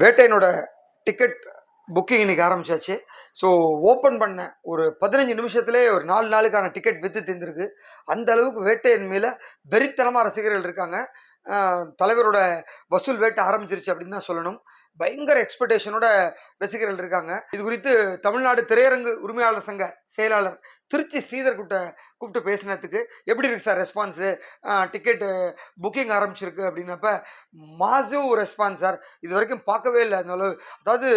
வேட்டையனோட ticket booking இன்னைக்கு ஆரம்பிச்சாச்சு. So open பண்ண ஒரு பதினஞ்சு நிமிஷத்துலேயே ஒரு நாலு நாளுக்கான டிக்கெட் விற்று தீர்ந்துருக்கு. அந்த அளவுக்கு வேட்டையின் மேலே வெறித்தனமாக ரசிகர்கள் இருக்காங்க. தலைவரோட வசூல் வேட்டை ஆரம்பிச்சிருச்சு அப்படின்னு தான் சொல்லணும். பயங்கர எக்ஸ்பெக்டேஷனோட ரசிகர்கள் இருக்காங்க. இது குறித்து தமிழ்நாடு திரையரங்கு உரிமையாளர் சங்க செயலாளர் திருச்சி ஸ்ரீதர் கிட்ட கூப்பிட்டு பேசினதுக்கு எப்படி இருக்கு சார் ரெஸ்பான்ஸு டிக்கெட்டு புக்கிங் ஆரம்பிச்சிருக்கு அப்படின்னப்ப மாசிவ் ரெஸ்பான்ஸ் சார். இது வரைக்கும் பார்க்கவே இல்லை அந்த அளவு. அதாவது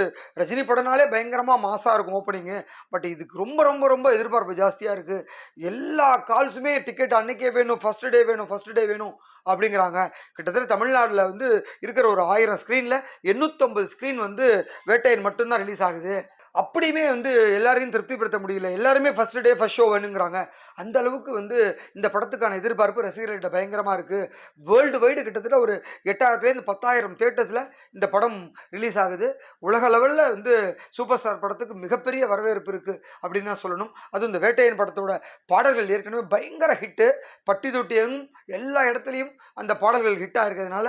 ரஜினி படம்னாலே பயங்கரமாக மாசாக இருக்கும் ஓப்பனிங்கு பட் இதுக்கு ரொம்ப ரொம்ப ரொம்ப எதிர்பார்ப்பு ஜாஸ்தியாக இருக்குது எல்லா கால்ஸுமே டிக்கெட் அன்னைக்கே வேணும் ஃபர்ஸ்ட் டே வேணும் ஃபர்ஸ்ட் டே வேணும் அப்படிங்கிறாங்க. கிட்டத்தட்ட தமிழ்நாட்டில் வந்து இருக்கிற ஒரு ஆயிரம் ஸ்க்ரீனில் எண்ணூற்றம்பது ஸ்க்ரீன் வந்து வேட்டையன் மட்டும்தான் ரிலீஸ் ஆகுது. அப்படியுமே வந்து எல்லாரையும் திருப்திப்படுத்த முடியல. எல்லாருமே ஃபர்ஸ்ட் டே ஃபர்ஸ்ட் ஷோ வேணுங்கிறாங்க. அந்த அளவுக்கு வந்து இந்த படத்துக்கான எதிர்பார்ப்பு ரசிகர்கள்ட்ட பயங்கரமாக இருக்குது வேர்ல்டு வைடு கிட்டத்தட்ட ஒரு எட்டாயிரத்துலேருந்து பத்தாயிரம் தேட்டர்ஸில் இந்த படம் ரிலீஸ் ஆகுது. உலக லெவலில் வந்து சூப்பர் ஸ்டார் படத்துக்கு மிகப்பெரிய வரவேற்பு இருக்குது அப்படின்னு தான் சொல்லணும். அதுவும் இந்த வேட்டையன் படத்தோட பாடல்கள் ஏற்கனவே பயங்கர ஹிட்டு பட்டி தொட்டியும் எல்லா இடத்துலையும் அந்த பாடல்கள் ஹிட்டாக இருக்கிறதுனால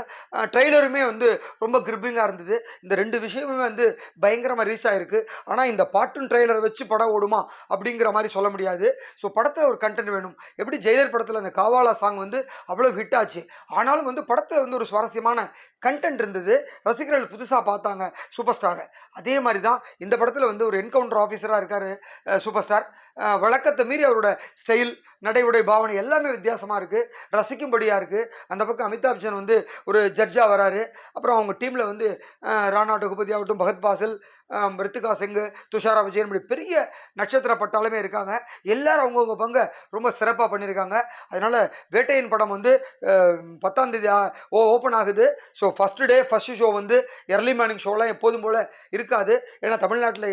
ட்ரெய்லருமே வந்து ரொம்ப கிரிப்பிங்காக இருந்தது. இந்த ரெண்டு விஷயமுமே வந்து பயங்கரமாக ரீச் ஆகிருக்கு ஆனால் இந்த பாட்டும் ட்ரெய்லர் வச்சு படம் ஓடுமா அப்படிங்கிற மாதிரி சொல்ல முடியாது. ஸோ படத்தில் ஒரு கண்டென்ட் வேணும். எப்படி ஜெயிலர் படத்தில் அந்த காவாலா சாங் வந்து அவ்வளோ ஹிட் ஆச்சு? ஆனாலும் வந்து படத்தில் வந்து ஒரு சுவாரஸ்யமான கண்டென்ட் இருந்தது. ரசிகர்கள் புதுசாக பார்த்தாங்க. சூப்பர் ஸ்டாரை அதே மாதிரி தான் இந்த படத்தில் வந்து ஒரு என்கவுண்டர் ஆஃபீஸராக இருக்கார் சூப்பர் ஸ்டார் வழக்கத்தை மீறி அவரோட ஸ்டைல் நடை உடை பாவனை எல்லாமே வித்தியாசமாக இருக்குது ரசிக்கும்படியாக இருக்குது அந்த பக்கம் அமிதாப் பச்சன் வந்து ஒரு ஜட்ஜாக வராரு. அப்புறம் அவங்க டீமில் வந்து ராணா டகுபதி ஆகட்டும் பகத் பாசில் ரித்திகா சிங் துஷாரா விஜயன் இப்படி பெரிய நட்சத்திர பட்டாலுமே இருக்காங்க. எல்லாரும் அவங்கவுங்க பங்கை ரொம்ப சிறப்பாக பண்ணியிருக்காங்க அதனால் வேட்டையின் படம் வந்து பத்தாம் தேதி ஓ ஓப்பன் ஆகுது. So first day first show வந்து எர்லி மார்னிங் ஷோலாம் எப்போதும் போல் இருக்காது. ஏன்னா தமிழ்நாட்டில்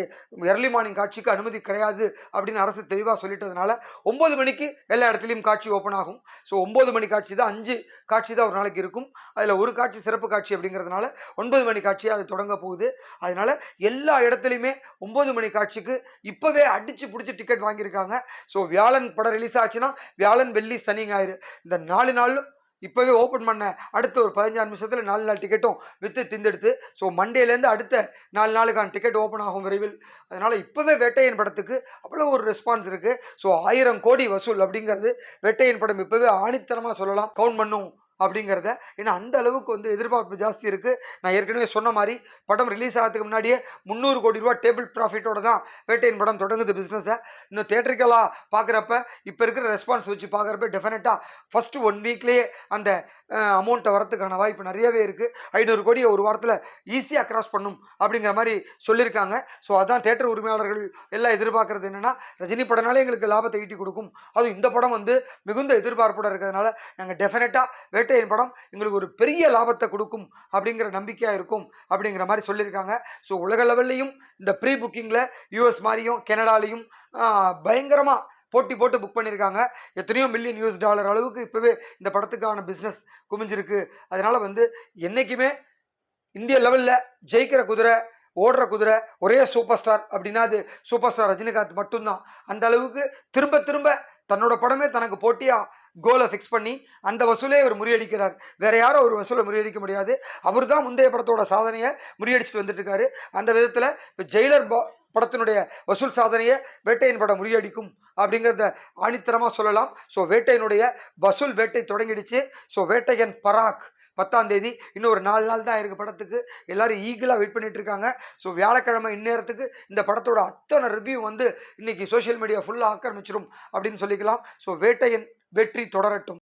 எர்லி மார்னிங் காட்சிக்கு அனுமதி கிடையாது அப்படின்னு அரசு தெளிவாக சொல்லிட்டதுனால ஒம்பது மணிக்கு எல்லா இடத்துலையும் காட்சி ஓப்பன் ஆகும். ஸோ ஒம்பது மணி காட்சி தான் அஞ்சு காட்சி தான் ஒரு நாளைக்கு இருக்கும். அதில் ஒரு காட்சி சிறப்பு காட்சி அப்படிங்கிறதுனால ஒன்பது மணி காட்சியாக அது தொடங்க போகுது. அதனால எல்லா இடத்துலையுமே ஒம்பது மணி காட்சிக்கு இப்போவே அடித்து பிடிச்சி டிக்கெட் வாங்கியிருக்காங்க. ஸோ வியாழன் படம் ரிலீஸ் ஆச்சுன்னா வியாழன் வெள்ளி சனி ஞாயிறு. இந்த நாலு நாளும் இப்போவே ஓப்பன் பண்ண அடுத்த ஒரு பதினஞ்சு நிமிஷத்தில் நாலு நாள் டிக்கெட்டும் விற்று திந்தெடுத்து ஸோ மண்டேலேருந்து அடுத்த நாலு நாளுக்கான டிக்கெட் ஓப்பன் ஆகும் விரைவில். அதனால் இப்போவே வேட்டையன் படத்துக்கு அவ்வளோ ஒரு ரெஸ்பான்ஸ் இருக்குது ஸோ ஆயிரம் கோடி வசூல் அப்படிங்கிறது வேட்டையன் படம் இப்போவே ஆணித்தனமாக சொல்லலாம். கவுண்ட் பண்ணும். அப்படிங்கிறத ஏன்னா அந்த அளவுக்கு வந்து எதிர்பார்ப்பு ஜாஸ்தி இருக்குது நான் ஏற்கனவே சொன்ன மாதிரி படம் ரிலீஸ் ஆகிறதுக்கு முன்னாடியே முந்நூறு கோடி ரூபா டேபிள் ப்ராஃபிட்டோட தான் வேட்டையின் படம் தொடங்குது பிஸ்னஸை இன்னும் தேட்டருக்கெல்லாம் பார்க்குறப்ப இப்போ இருக்கிற ரெஸ்பான்ஸ் வச்சு பார்க்குறப்ப டெஃபினட்டாக ஃபஸ்ட்டு ஒன் வீக்லேயே அந்த அமௌண்ட்டை வரத்துக்கான வாய்ப்பு நிறையவே இருக்குது ஐநூறு கோடியை ஒரு வாரத்தில் ஈஸியாக கிராஸ் பண்ணும் அப்படிங்கிற மாதிரி சொல்லியிருக்காங்க. ஸோ அதான் தேட்டர் உரிமையாளர்கள் எல்லாம் எதிர்பார்க்குறது என்னென்னா ரஜினி படம்னாலே எங்களுக்கு லாபத்தை ஈட்டி கொடுக்கும். அதுவும் இந்த படம் வந்து மிகுந்த எதிர்பார்ப்போட இருக்கிறதுனால நாங்கள் டெஃபினட்டாக இரட்டையின் படம் எங்களுக்கு ஒரு பெரிய லாபத்தை கொடுக்கும் அப்படிங்கிற நம்பிக்கையாக இருக்கும் அப்படிங்கிற மாதிரி சொல்லியிருக்காங்க. ஸோ உலக லெவல்லையும் இந்த ப்ரீ புக்கிங்கில் யூஎஸ் மாதிரியும் கனடாலையும் பயங்கரமாக போட்டி போட்டு புக் பண்ணியிருக்காங்க. எத்தனையோ மில்லியன் யூஎஸ் டாலர் அளவுக்கு இப்போவே இந்த படத்துக்கான பிஸ்னஸ் குமிஞ்சிருக்கு அதனால் வந்து என்றைக்குமே இந்திய லெவலில் ஜெயிக்கிற குதிரை ஓடுற குதிரை ஒரே சூப்பர் ஸ்டார் அப்படின்னா அது சூப்பர் ஸ்டார் ரஜினிகாந்த் மட்டும்தான். அந்த அளவுக்கு திரும்ப திரும்ப தன்னோட படமே தனக்கு போட்டியாக கோலை ஃபிக்ஸ் பண்ணி அந்த வசூலே அவர் முறியடிக்கிறார். வேற யாரும் ஒரு வசூலை முறியடிக்க முடியாது. அவர் தான் முந்தைய படத்தோட சாதனையை முறியடிச்சுட்டு வந்துட்டு இருக்காரு அந்த விதத்தில் இப்போ ஜெயிலர் பா படத்தினுடைய வசூல் சாதனையை வேட்டையின் படம் முறியடிக்கும் அப்படிங்கிறத ஆணித்தரமாக சொல்லலாம். ஸோ வேட்டையினுடைய வசூல் வேட்டை தொடங்கிடுச்சு. ஸோ வேட்டையன் பராக் பத்தாம் தேதி இன்னும் ஒரு நாலு நாள் தான் இருக்கு படத்துக்கு. எல்லாரும் ஈகிளாக வெயிட் பண்ணிட்டு இருக்காங்க. ஸோ வியாழக்கிழமை இந்நேரத்துக்கு இந்த படத்தோட அத்தனை ரிவ்யூ வந்து இன்னைக்கு சோஷியல் மீடியா ஃபுல்லாக ஆக்கிரமிச்சிரும் அப்படின்னு சொல்லிக்கலாம். ஸோ வேட்டையன் வெற்றி தொடரட்டும்.